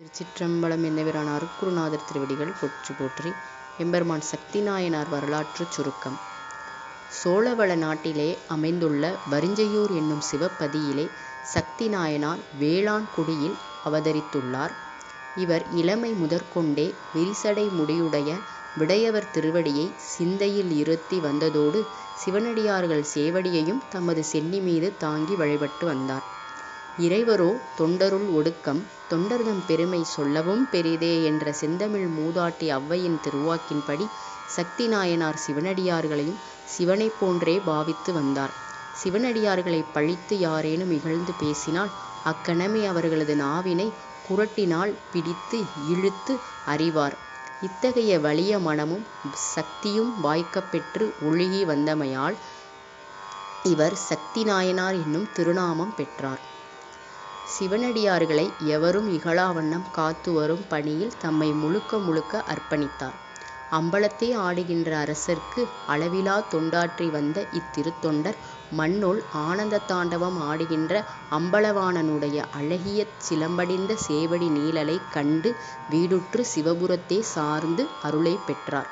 திருச்சிற்றம்பலம் என்னவரான அருக்குருநாதர் திருவடிகள் போற்றி போற்றி எம்பெருமான் சக்தி நாயனார் வரலாற்றுச் சுருக்கம் சோழவள நாட்டிலே அமைந்துள்ள வரிஞ்சையூர் என்னும் சிவப்பதியிலே சக்தி நாயனார் வேளாண் குடியில் அவதரித்துள்ளார். இவர் இளமை முதற்கொண்டே விரிசடை முடியுடைய விடையவர் திருவடியை சிந்தையில் இருத்தி வந்ததோடு சிவனடியார்கள் சேவடியையும் தமது சென்னி மீது தாங்கி வழிபட்டு வந்தார். இறைவரோ தொண்டருள் ஒடுக்கம் தொண்டர்தம் பெருமை சொல்லவும் பெரிதே என்ற செந்தமிழ் மூதாட்டி ஔவையின் திருவாக்கின்படி சக்தி நாயனார் சிவனடியார்களையும் சிவனைப் போன்றே பாவித்து வந்தார். சிவனடியார்களை பழித்து யாரேனும் இகழ்ந்து பேசினால் அக்கணமே அவர்களது நாவினை குறட்டினால் பிடித்து இழுத்து அறிவார். இத்தகைய வலிய மனமும் சக்தியும் வாய்க்கப் பெற்று ஒழுகி வந்தமையால் இவர் சக்தி நாயனார் என்னும் திருநாமம் பெற்றார். சிவனடியார்களை எவரும் இகழாவண்ணம் காத்து வரும் பணியில் தம்மை முழுக்க முழுக்க அர்ப்பணித்தார். அம்பலத்தே ஆடுகின்ற அரசர்க்கு அளவிலாத் தொண்டாற்றி வந்த இத்திருத்தொண்டர் மண்ணுள் ஆனந்த தாண்டவம் ஆடுகின்ற அம்பலவாணனுடைய அழகிய சிலம்படிந்த சேவடி நீழலைக் கண்டு வீடுற்று சிவபுரத்தே சார்ந்து அருளைப் பெற்றார்.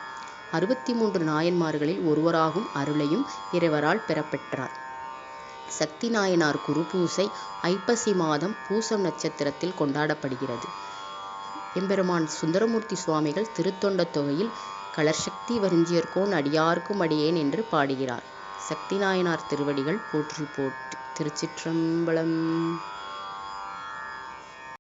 அறுபத்து மூன்று நாயன்மார்களில் ஒருவராகும் அருளையும் இறைவரால் பெறப் பெற்றார். சக்தி நாயனார் குருபூசை ஐப்பசி மாதம் பூசம் நட்சத்திரத்தில் கொண்டாடப்படுகிறது. எம்பெருமான் சுந்தரமூர்த்தி சுவாமிகள் திருத்தொண்ட தொகையில் கலர்சக்தி வரிஞ்சியர்கோன் அடியார்க்கும் அடியேன் என்று பாடுகிறார். சக்தி நாயனார் திருவடிகள் போற்றி போற்றி. திருச்சிற்றம்பலம்.